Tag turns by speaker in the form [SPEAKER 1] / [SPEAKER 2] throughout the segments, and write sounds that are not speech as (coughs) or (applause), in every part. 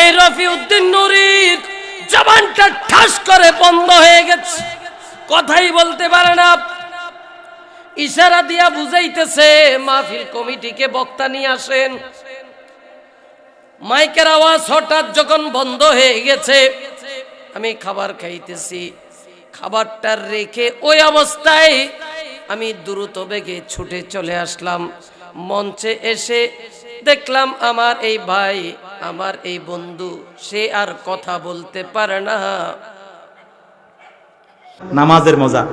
[SPEAKER 1] এই রফি উদ্দিন নুরির জবানটা ঠাস করে বন্ধ হয়ে গেছে। কথাই বলতে পারে না। ইশারা দিয়া বুঝাইতেছে, মাহফিল কমিটিকে বক্তা নিয়ে আসেন। মাইকের আওয়াজ হঠাৎ যখন বন্ধ হয়ে গেছে, আমি খাবার খাইতেছি। খাবারটা রেখে ওই অবস্থায় আমি দ্রুত বেগে ছুটে চলে আসলাম। মঞ্চে এসে দেখলাম আমার এই ভাই, আমার এই বন্ধু, সে আর কথা বলতে পারে না।
[SPEAKER 2] নামাজের মজা,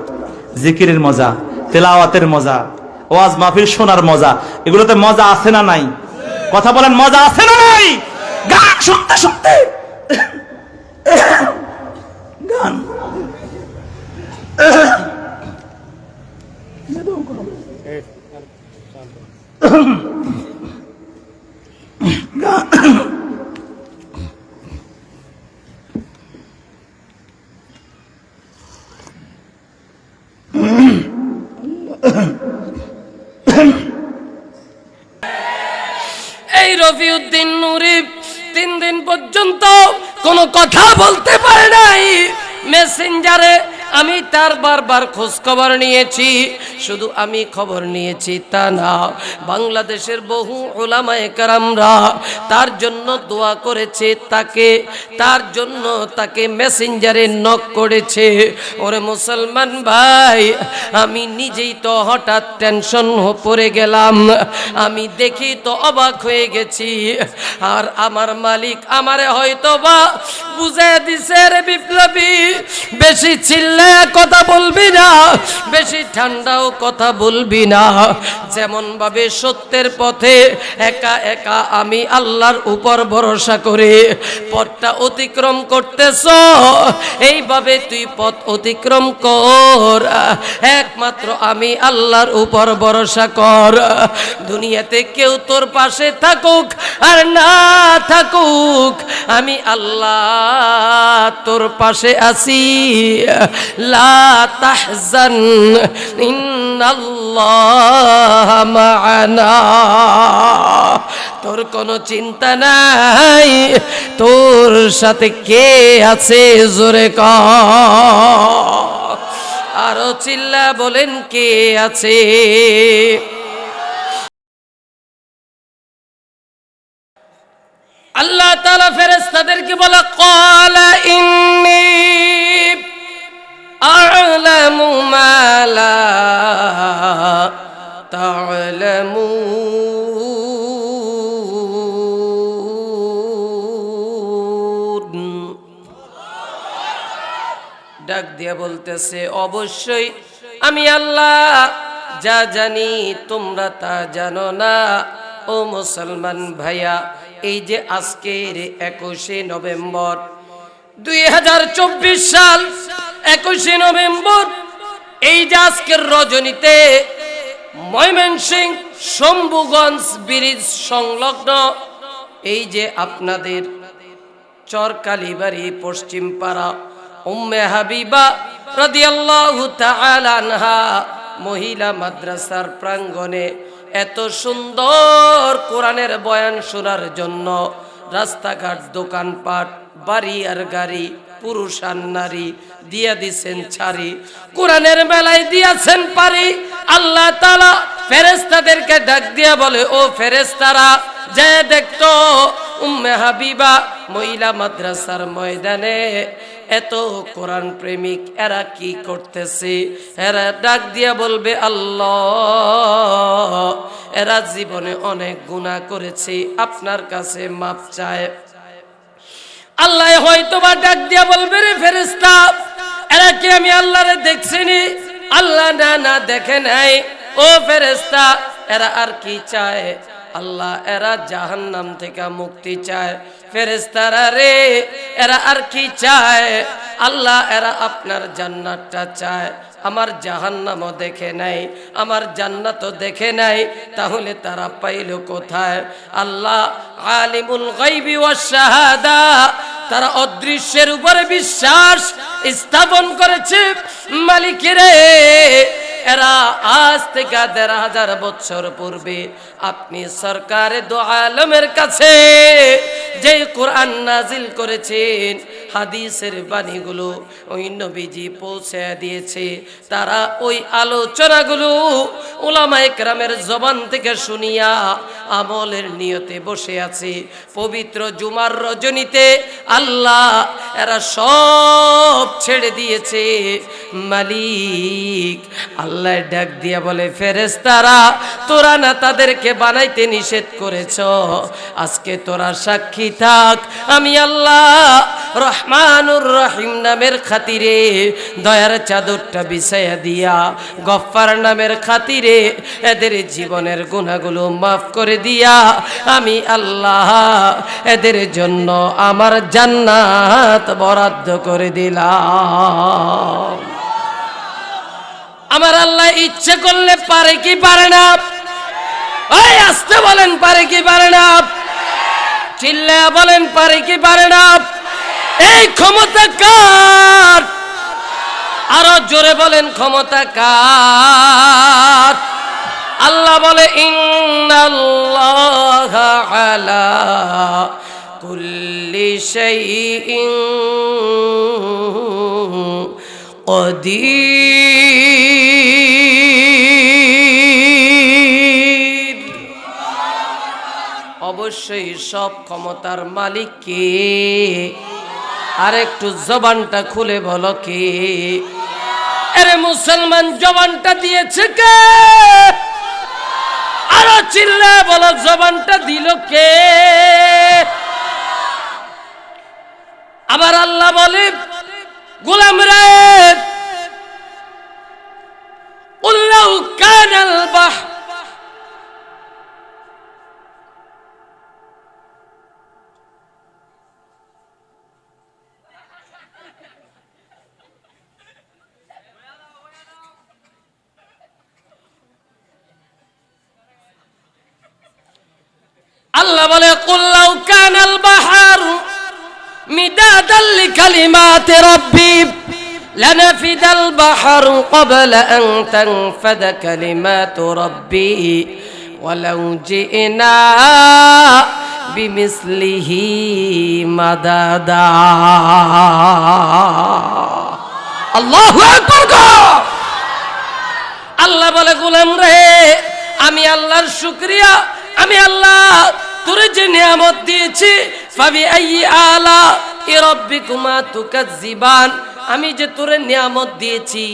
[SPEAKER 2] জিকিরের মজা, তেলাওয়াতের মজা, ওয়াজ মাহফিল শোনার মজা, এগুলোতে মজা আছে না নাই? কথা বলেন, মজা আছে না নাই? গান শুনতে শুনতে। (coughs) গান
[SPEAKER 1] এই রফিউদ্দিন নুরি তিন দিন পর্যন্ত কোনো কথা বলতে পারে নাই মেসেঞ্জারে আমি তার বারবার খোঁজ খবর নিয়েছি, শুধু আমি খবর নিয়েছি তা না। বাংলাদেশের বহু ওলামায়ে কারামরা তার জন্য দোয়া করেছে, তাকে, তার জন্য তাকে মেসেঞ্জারে নক করেছে। ওরে মুসলমান ভাই, আমি নিজেই তো হঠাৎ টেনশন পড়ে গেলাম। আমি দেখি তো অবাক হয়ে গেছি। আর আমার মালিক আমারে হয়তো বা বুঝে দিছে রে বিপ্লবী, বেশি চিল্লে কথা বলবি না, বেশি ঠান্ডাও কথা বলবি না। যেমন ভাবে সত্যের পথে একা একা আমি আল্লাহর উপর ভরসা করে পথটা অতিক্রম করতেছ, এইভাবে তুই পথ অতিক্রম কর। একমাত্র আমি আল্লাহর উপর ভরসা কর। দুনিয়াতে কেউ তোর পাশে থাকুক আর না থাকুক, আমি আল্লাহ তোর পাশে আছি। লা তাহজান মা'ানা তোর কোনো চিন্তা নাই? তোর সাথে কে আছে? জোরে ক। আরও চিল্লা বলেন কে আছে? আল্লাহ তালা ফেরেস্তাদেরকে বলা কলা ইন্নি আ'লামু লা তা'লামুন ডাক দিয়ে বলতেছে, অবশ্যই আমি আল্লাহ, যা জানি তোমরা তা জানো না। ও মুসলমান ভাইয়া, এই যে আজকের একুশে নভেম্বর দুই হাজার চব্বিশ সাল একুশে নভেম্বর, এই যে আজকের রজনীতে ময়মনসিং শম্ভুগঞ্জ ব্রিজ সংলগ্ন, এই যে আপনাদের চরকালীবাড়ি পশ্চিম পাড়া উম্মে হাবিবা রাদিয়াল্লাহু মহিলা মাদ্রাসার প্রাঙ্গণে এত সুন্দর কোরআনের বয়ান শোনার জন্য রাস্তাঘাট, দোকানপাট, বাড়ি আর গাড়ি পুরুষ আর নারী, দিয়া দিছেন ছাড়ি কোরআনের মেলায় দিয়াছেন পারি। আল্লাহ তালা ফেরেস্তাদেরকে ডাক দিয়া বলে, ও ফেরেস্তারা যে দেখতো উম্মে হাবিবা মহিলা মাদ্রাসার ময়দানে এত কোরআন প্রেমিক, এরা কি করতেছে? এরা ডাক দিয়া বলবে, আল্লাহ, এরা জীবনে অনেক গুনাহ করেছে, আপনার কাছে মাপ চায়। আল্লাহ হয়তো বা ডাক দিয়া বলবে রে ফেরেস্তা এরা কি আমি আল্লাহরে দেখছিনি? আল্লাহ না না দেখে নাই। ও ফেরেস্তা এরা আর কি চায়? আল্লাহ এরা জাহান্নাম থেকে মুক্তি চায়। ফেরেস্তারা রে, এরা আর কি চায়? আল্লাহ এরা আপনার জান্নাতটা চায়। আমার জাহান্নামও দেখে নাই, আমার জান্নাতও দেখে নাই, তাহলে তারা পাইল কোথায়? আল্লাহ আলিমুল গাইবি ওয়াস শাহাদা, তারা অদৃশ্যের উপরে বিশ্বাস স্থাপন করেছে মালিকেরে। এরা আজ থেকে দেড় হাজার বছর পূর্বে আপনি সরকারে দো আলমের কাছে যে কোরআন নাজিল করেছেন, হাদিসের বাণীগুলো ওই নবীজি পৌঁছে দিয়েছে। তারা ওই আলোচনাগুলো ওলামায়ে একরামের জবান থেকে শুনিয়া আমলের নিয়তে বসে আছে। পবিত্র জুমার রজনীতে আল্লাহ এরা সব ছেড়ে দিয়েছে। মালিক আল্লাহ ডাক দিয়া বলে ফেরেস্তারা তোরা না তাদেরকে বানাইতে নিষেধ করেছ? আজকে তোরা সাক্ষী থাক। আমি আল্লাহ রহমানুর রহিম নামের খাতিরে দয়ার চাদরটা বিছাইয়া দিয়া গফফার নামের খাতিরে এদের জীবনের গুণাগুলো মাফ করে দিয়া আমি আল্লাহ এদের জন্য আমার জান্নাত বরাদ্দ করে দিলাম। আমার আল্লাহ ইচ্ছে করলে পারে কি পারে না? ওই আসতে বলেন, পারে কি পারে না? চিল্লা বলেন, পারে কি পারে না? এই ক্ষমতা কার? আরও জোরে বলেন, ক্ষমতা কার? আল্লাহ বলে, ইন্নাল্লাহ আলা কুল্লি শাইইন কদির অবশ্যই সব ক্ষমতার মালিক কে? আর একটু জবানটা খুলে বলো কে? আরে মুসলমান জবানটা দিয়েছে কে? আরও চিল্লা বলো, জবানটা দিল কে? আবার আল্লাহ বলে গোলাম রে উল্লাহ কানাল বাহ আল্লাহ বলে কুল্লাউ কানাল বাহার মিদাদাল লিকালিমাত রাব্বি لنفد البحر قبل أن تنفد كلمات ربي ولو جئنا بمثله مددا الله أكبر আল্লাহ বলে গোলাম রে আমি আল্লাহর শুক্রিয়া আমি আল্লাহ তোরে যে নিয়ামত দিয়েছি ফাবি আই আলা রব্বিকুমা তুকাজ্জিবান। আমি যে তোরে নিয়ামত দিয়েছি,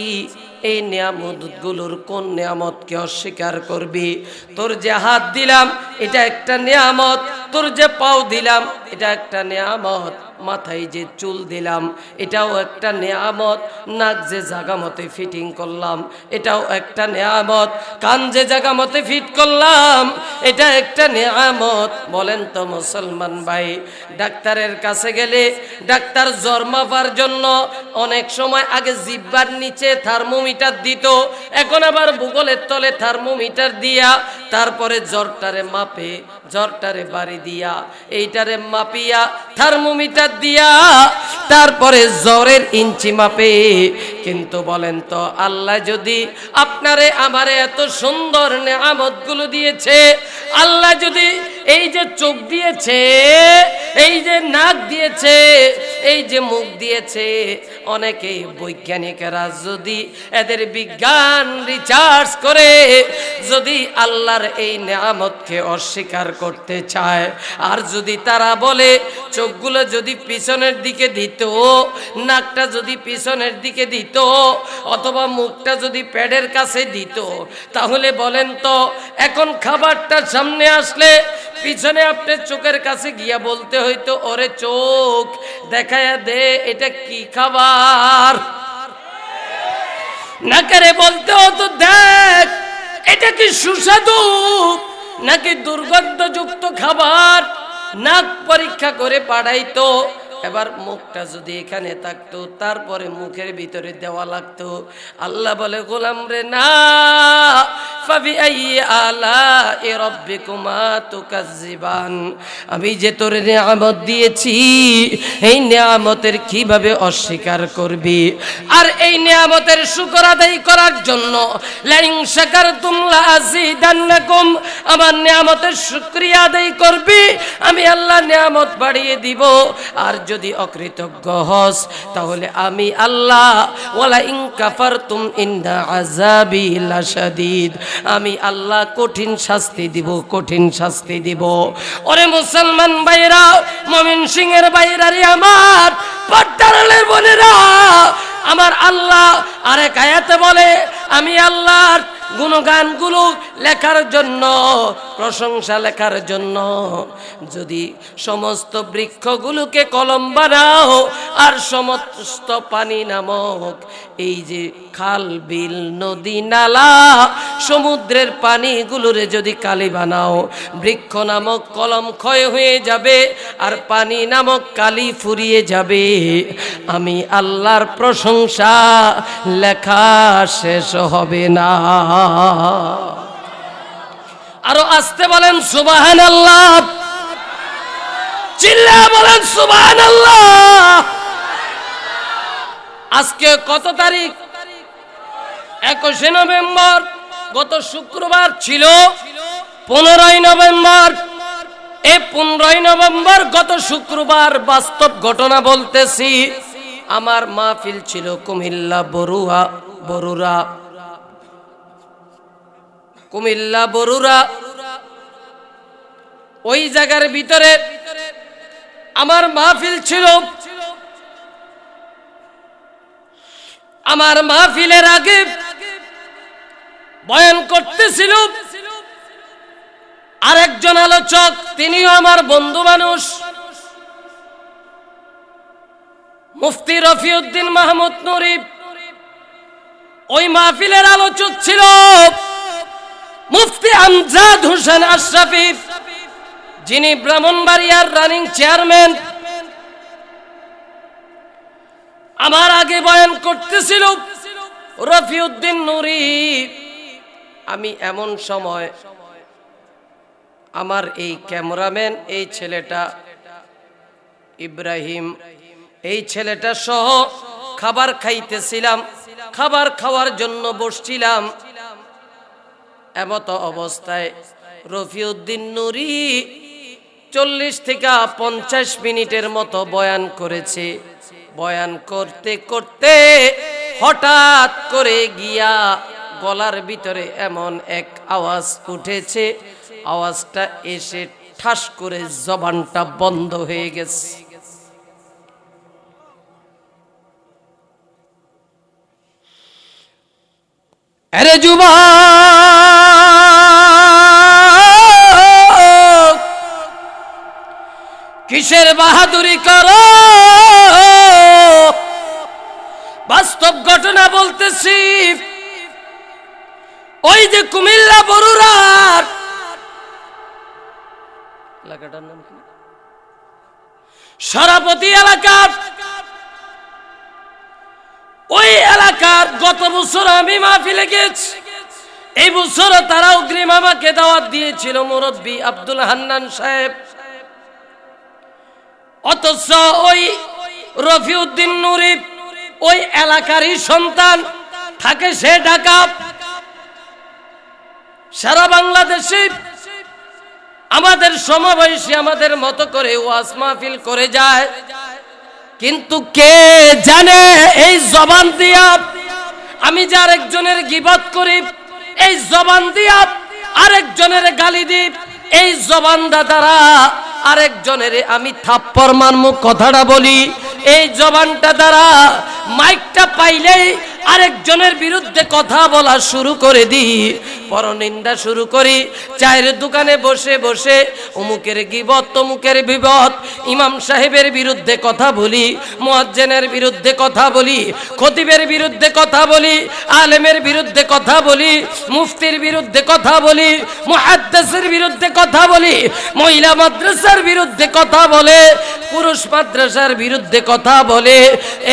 [SPEAKER 1] এই নিয়ামতগুলোর কোন নিয়ামতকে অস্বীকার করবি? তোর যে হাত দিলাম, এটা একটা নিয়ামত। তোর যে পাও দিলাম, এটা একটা নিয়ামত। মাথায় যে চুল দিলাম, এটাও একটা নেয়ামত। নাক যে জাগা মতে ফিটিং করলাম, এটাও একটা নেয়ামত। কান যে জায়গা মতে ফিট করলাম, এটা একটা নেয়ামত। বলেন তো মুসলমান ভাই, ডাক্তারের কাছে গেলে ডাক্তার জ্বর মাপার জন্য অনেক সময় আগে জিব্বার নিচে থার্মোমিটার দিত, এখন আবার ভূগোলের তলে থার্মোমিটার দিয়া তারপরে জ্বরটারে মাপে। জ্বরটারে বাড়ি দিয়া, এইটারে মাপিয়া, থার্মোমিটার দিয়া, তারপরে জ্বরের ইঞ্চি মাপে। কিন্তু বলেন তো, আল্লাহ যদি আপনারে আমারে এত সুন্দর নেয়ামতগুলো দিয়েছে, আল্লাহ যদি এই যে চোখ দিয়েছে, এই যে নাক দিয়েছে এই যে মুখ দিয়েছে, অনেকে বৈজ্ঞানিকেরা যদি এদের বিজ্ঞান রিচার্জ করে, যদি আল্লাহর এই নেয়ামতকে অস্বীকার করতে চায়, আর যদি তারা বলে, চোখগুলো যদি পিছনের দিকে দিত, নাকটা যদি পিছনের দিকে দিত, অথবা মুখটা যদি প্যাডের কাছে দিত, তাহলে বলেন তো, এখন খাবারটা সামনে আসলে পিছনে আপনি চোখের কাছে গিয়া বলতে হইতো, ওরে চোখ, দেখায়া দে, এটা কি খাবার? নাকারে বলতে হতো, দেখ, এটা কি সুস্বাদু, নাকি দুর্গন্ধযুক্ত খাবার? নাক পরীক্ষা করে পাঠাইতো এবার মুখটা যদি এখানে থাকতো, তারপরে মুখের ভিতরে দেওয়া লাগতো। আল্লাহ বলে, গোলাম রে, না فبأي آلاء ربكما تكذبان আমি যে তোর নিয়ামত দিয়েছি এই নিয়ামতের কিভাবে অস্বীকার করবি আর এই নিয়ামতের শুকর আদায় করার জন্য লাইন শাকার তুমলা আজিদান্নাকুম আমার নিয়ামতের শুকরিয়া আদায় করবি আমি আল্লাহ নিয়ামত বাড়িয়ে দিব আর যদি অকৃতজ্ঞ হস তাহলে আমি আল্লাহ ওয়ালা ইন কাফারতুম ইন্না আযাবি লাশাদীদ আমি আল্লাহ কঠিন শাস্তি দিব, কঠিন শাস্তি দিব। ওরে মুসলমান ভাইরা মমিন সিং এর ভাইরা রে আমার পট্টারের বোনেরা আমার আল্লাহ আরে কায়াতে বলে, আমি আল্লাহর গুণগানগুলো লেখার জন্য, প্রশংসা লেখার জন্য। যদি সমস্ত বৃক্ষগুলোকে কলম বানাও আর সমস্ত পানি নামক এই যে খাল, বিল, নদী, নালা, সমুদ্রের পানিগুলোরে যদি কালি বানাও, বৃক্ষ নামক কলম ক্ষয় হয়ে যাবে আর পানি নামক কালি ফুরিয়ে যাবে। আমি আল্লাহর প্রশংসা লেখা শেষ হবে না। আরও আসতে বলেন সুবাহান আল্লাহ চিল্লা বলেন সুবাহান আল্লাহ আজকে কত তারিখ? একুশে নভেম্বর, গত শুক্রবার ছিল পনেরোই নভেম্বর। এ পনেরোই নভেম্বর গত শুক্রবার বাস্তব ঘটনা বলতেছি। আমার মাহফিল ছিল কুমিল্লা বড়ুয়া বরুরা। কুমিল্লা বরুরা। ওই জায়গার ভিতরে আমার মাহফিল ছিল। আমার মাহফিলের আগে বয়ান করতেছিল। আরেকজন আলোচক, তিনিও আমার বন্ধু মানুষ। মুফতি রফিউদ্দিন মাহমুদ নুরিফ ওই মাহফিলের আলোচক ছিল মুফতি আমজাদ হোসেন আশরাফি, যিনি ব্রাহ্মণবাড়িয়ার রানিং চেয়ারম্যান। আমার আগে বয়ান করতেছিল, রফিউদ্দিন নুরি আমি এমন সময় আমার এই ক্যামেরাম্যান, এই ছেলেটা ইব্রাহিম এই ছেলেটা সহ খাবার খাইতেছিলাম। খাবার খাওয়ার জন্য বসছিলাম। এমত অবস্থায় রফিউদ্দিন নুরি চল্লিশ থেকে পঞ্চাশ মিনিটের মতো বয়ান করেছে। বয়ান করতে করতে হঠাৎ করে গিয়া গলার ভিতরে এমন এক আওয়াজ উঠেছে। আওয়াজটা এসে ঠাস করে জবানটা বন্ধ হয়ে গেছে। আরে যুবা কিসের বাহাদুরি করো? বাস্তব ঘটনা বলতেছি, ওই যে কুমিল্লা বরুরার এলাকাটার নাম সরাপতি এলাকার ওই এলাকার গত বছর আমি মাহফিলে গেছি এই বছর তারা অগ্রিম আমাকে দাওয়াত দিয়েছিল মুরব্বী আব্দুল হান্নান সাহেব। অথচ ওই রফিউদ্দিন নুরি, ওই এলাকারই সন্তান, থাকে সে ঢাকা। সারা বাংলাদেশে আমাদের সমবয়সী আমাদের মতো করে ওয়াজ মাহফিল করে যায়। কিন্তু কে জানে এই জবান দিয়া? আমি যে আরেকজনের গিবত করি, এই জবান দিয়া আরেকজনের গালি দিই এই জবানটা দ্বারা আরেকজনের আমি থাপ্পর মারমু কথাটা বলি। এই জবানটা দ্বারা মাইকটা পাইলেই আরেকজনের বিরুদ্ধে কথা বলা শুরু করে দিই। পরনিন্দা শুরু করি। চায়ের দোকানে বসে বসে অমুকের গিবত, তমুকের বিপদ ইমাম সাহেবের বিরুদ্ধে কথা বলি, মুয়াজ্জেনের বিরুদ্ধে কথা বলি, খতিবের বিরুদ্ধে কথা বলি, আলেমের বিরুদ্ধে কথা বলি, মুফতির বিরুদ্ধে কথা বলি, মুহাদ্দিসের বিরুদ্ধে কথা বলি, মহিলা মাদ্রাসার বিরুদ্ধে কথা বলে, পুরুষ মাদ্রাসার বিরুদ্ধে কথা বলে,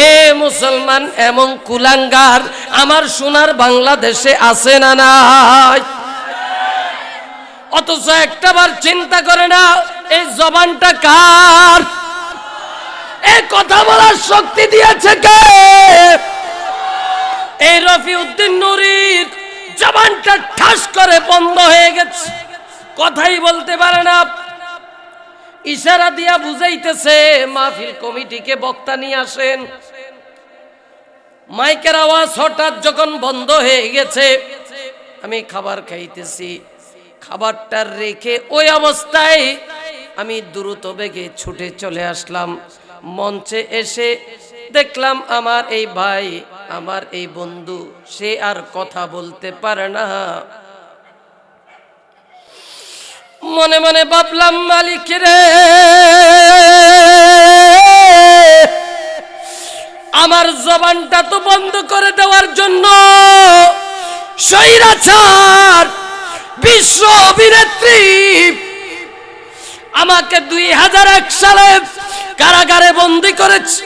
[SPEAKER 1] এ মুসলমান এমন কুলাঙ্গার, আমার সোনার বাংলাদেশে আছে না? অথচ একটাবার চিন্তা করে না এই জবানটা কার? এই কথা বলার শক্তি দিয়েছে কে? এই রফি উদ্দিন নুরির জবানটা ঠাস করে বন্ধ হয়ে গেছে। কথাই বলতে পারে না। ইশারা দিয়া বুঝাইতেছে, মাহফিল কমিটিকে বক্তা নিয়ে আসেন। মাইকের আওয়াজ হঠাৎ যখন বন্ধ হয়ে গেছে আমি খাবার খাইতেছি। খাবারটা রেখে ওই অবস্থায় আমি দ্রুত বেগে ছুটে চলে আসলাম। মঞ্চে এসে দেখলাম আমার এই ভাই, আমার এই বন্ধু, সে আর কথা বলতে পারে না। মনে মনে ভাবলাম, মালিক রে, আমার জবানটা তো বন্ধ করে দেওয়ার জন্য স্বৈরাচার, বিশ্ব অভিনেত্রী। আমাকে দুই হাজার এক সালে কারাগারে বন্দি করেছে।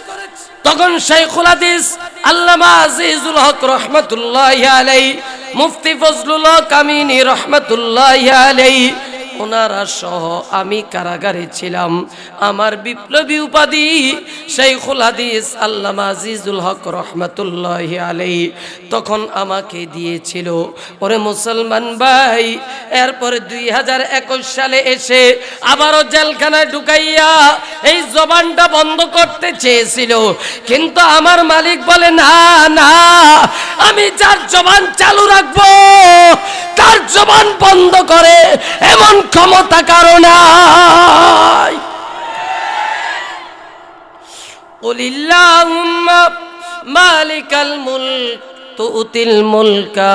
[SPEAKER 1] তখন শেখুল হাদিস, আল্লামা আজিজুল হক রহমতুল্লাহ আলাই মুফতি ফজলুল হক আমিনী রহমতুল্লাহ আলাই ওনারা সহ আমি কারাগারে ছিলাম। আমার বিপ্লবী উপাধি শেখুল হাদিস আল্লামা আজিজুল হক রহমতুল্লাহ আলাই তখন আমাকে দিয়েছিল, ওরে মুসলমান ভাই, এরপরে দুই হাজার একুশ সালে এসে আবারও জেলখানায় ঢুকাইয়া এই জবানটা বন্ধ করতে চেয়েছিল। কিন্তু আমার মালিক বলে, না না, আমি যার জবান চালু রাখব, তার জবান বন্ধ করে এমন ক্ষমতা কারও নাই। মালিকাল মুল তুতিল মুলকা।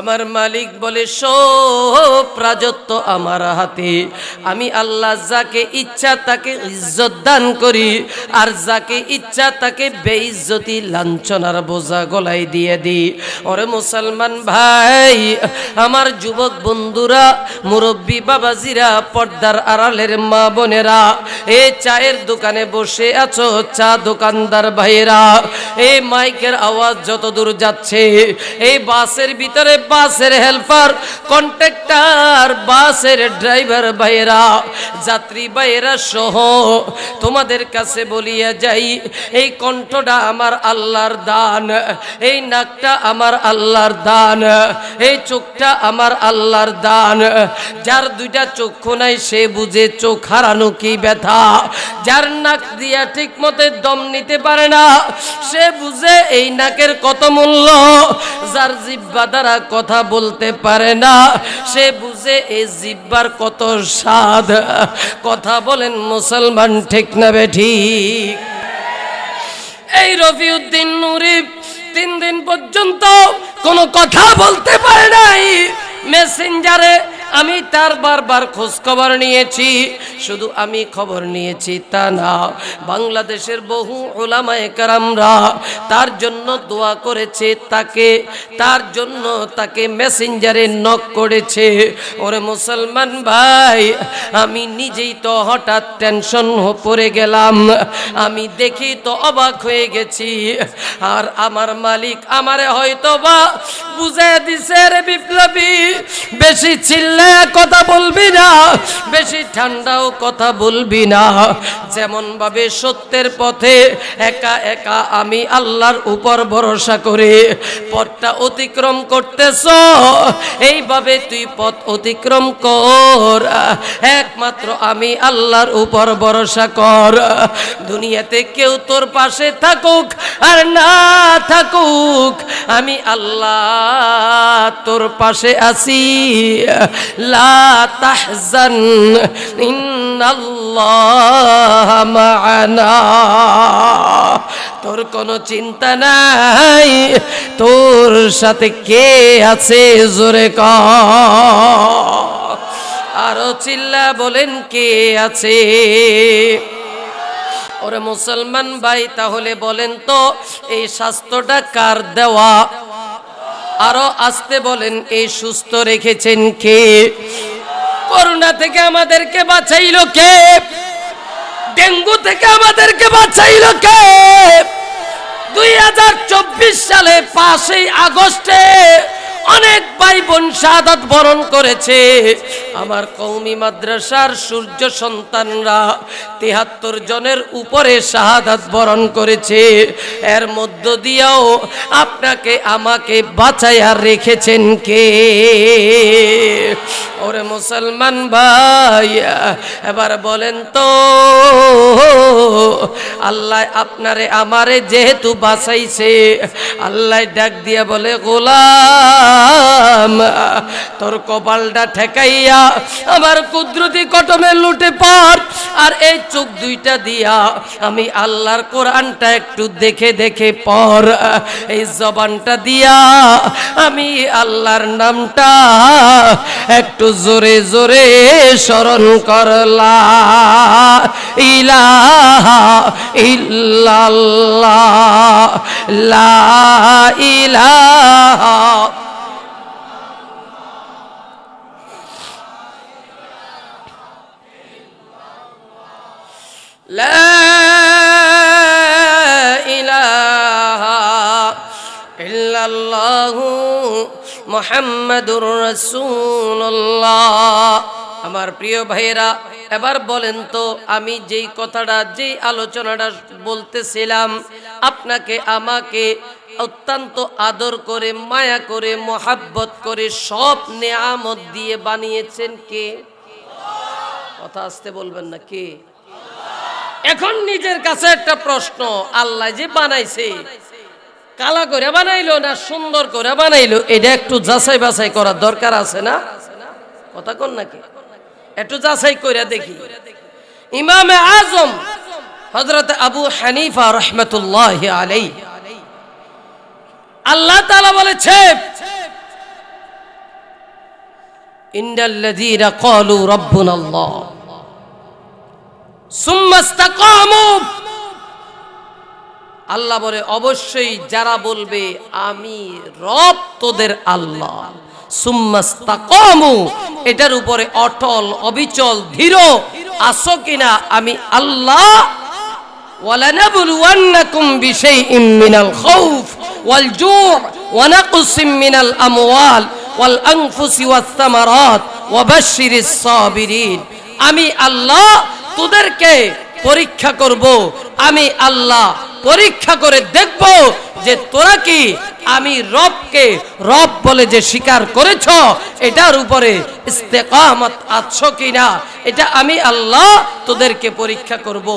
[SPEAKER 1] আমার মালিক বলে, সব রাজত্ব আমার হাতে। আমি আল্লাহ যাকে ইচ্ছা তাকে ইজ্জত দান করি, আর যাকে ইচ্ছা তাকে বেইজ্জতি, লাঞ্ছনার বোঝা গলাই দিয়ে দিই। ওরে মুসলমান ভাই, আমার যুবক বন্ধুরা, মুরব্বী বাবাজিরা, পর্দার আড়ালের মা বোনেরা, এ চায়ের দোকানে বসে আছো, চা দোকানদার ভাইয়েরা এই মাইকের আওয়াজ যত দূর যাচ্ছে এই বাসের ভিতরে বাসের হেল্পার, কন্ট্রাক্টর, বাসের ড্রাইভার ভাইয়েরা, যাত্রী ভাইয়েরা সহ, তোমাদের কাছে বলিয়া যাই, এই কণ্ঠটা আমার আল্লাহর দান, এই নাকটা আমার আল্লাহর দান, এই চোখটা আমার আল্লাহর দান। যার দুইটা চক্ষু নাই, সে বুঝে চোখ হারানো কি ব্যথা। যার নাক দিয়া ঠিক মতে দম নিতে পারে না, সে বুঝে এই নাকের কত মূল্য। যার জিব্বা দ্বারা কথা বলতে পারে না। সে বুঝে এই জিব্বার কত স্বাদ। কথা বলেন মুসলমান ঠিক না বে ঠিক? এই রফিউদ্দিন নুরি, তিন দিন পর্যন্ত কোনো কথা বলতে পারে নাই। মেসেঞ্জারে আমি তার বারবার খোঁজ খবর নিয়েছি। শুধু আমি খবর নিয়েছি তা না, বাংলাদেশের বহু ওলামায়ে কারামরা তার জন্য দোয়া করেছে, তাকে, তার জন্য তাকে মেসেঞ্জারে নক করেছে। ওরে মুসলমান ভাই, আমি নিজেই তো হঠাৎ টেনশন পড়ে গেলাম। আমি দেখি তো অবাক হয়ে গেছি। আর আমার মালিক আমারে হয়তো বা বুঝে দিছে রে বিপ্লবী, বেশি চিল্লে কথা বলবি না, বেশি ঠান্ডাও কথা বলবি না। যেমন ভাবে সত্যের পথে একা একা আমি আল্লাহর উপর ভরসা করে, পথটা অতিক্রম করতেছ, এইভাবে তুই পথ অতিক্রম কর। একমাত্র আমি আল্লাহর উপর ভরসা কর। দুনিয়াতে কেউ তোর পাশে থাকুক আর না থাকুক, আমি আল্লাহ তোর পাশে আছি। লা তাহজান তোর কোনো চিন্তা নাই? তোর সাথে কে আছে? জোরে ক। আরও চিল্লা বলেন কে আছে? ওরে মুসলমান ভাই, তাহলে বলেন তো, এই স্বাস্থ্যটা কার দেওয়া? আরও আসতে বলেন, এই সুস্থ রেখেছেন কে? করোনা থেকে আমাদেরকে বাঁচাইল কে? ডেঙ্গু থেকে আমাদেরকে বাঁচাইল কে? দুই হাজার চব্বিশ সালে পাঁচই আগস্টে অনেক ভাই বোন শাহাদাত বরণ করেছে। আমার কৌমি মাদ্রাসার সূর্য সন্তানরা তিহাত্তর জনের উপরে শাহাদাত বরণ করেছে। এর মধ্য দিয়েও আপনাকে, আমাকে বাঁচাইয়া রেখেছেন কে? ওরে মুসলমান ভাই, এবার বলেন তো, আল্লাহ আপনারে আমারে যেহেতু বাঁচাইছে, আল্লাহ ডাক দিয়া বলে তোর কপালটা ঠেকাইয়া আমার কুদরতি কটমে লুটে পার আর এই চোখ দুইটা দিয়া আমি আল্লাহর কোরআনটা একটু দেখে দেখে পর এই জবানটা দিয়া আমি আল্লাহর নামটা একটু জোরে জোরে স্মরণ করলা। ইলাহা ইল্লাল্লাহ, লা ইলাহা لا إله إلا الله محمد رسول الله আমার প্রিয় ভাইয়েরা এবার বলেন তো আমি যেই কথাটা যেই আলোচনাটা বলতেছিলাম আপনাকে আমাকে অত্যন্ত আদর করে মায়া করে মোহাব্বত করে সব নেয়ামত দিয়ে বানিয়েছেন কে কথা আসতে বলবেন না কে এখন নিজের কাছে একটা প্রশ্ন, আল্লাহ যে বানাইছে, কালা করে বানাইলো না সুন্দর করে বানাইলো, এটা একটু যাচাই বাছাই করার দরকার আছে না? কথা কোন নাকি? একটু যাচাই করে দেখি। ইমামে আজম হজরত আবু হানিফা রহমতুল্লাহ আলাই আল্লাহ তাআলা বলেছে ইন্নাল্লাযীনা ক্বালু রাব্বুনাল্লাহ। আল্লাহ বলে অবশ্যই যারা বলবে আমি রব তোদের আল্লাহ সুম্মাস্তাকামু এটার উপরে অটল অবিচল ধীর আসো কিনা আমি আল্লাহ ولنبلونكم بشيء من الخوف والجوع ونقص من الأموال والأنفس والثمرات وبشر الصابرين আমি আল্লাহ তোদেরকে পরীক্ষা করব। আমি আল্লাহ পরীক্ষা করে দেখব যে তোরা কি আমি রবকে রব বলে যে স্বীকার করেছ, এটার উপরে ইস্তেকামত আছো কিনা? এটা আমি আল্লাহ তোদেরকে পরীক্ষা করব।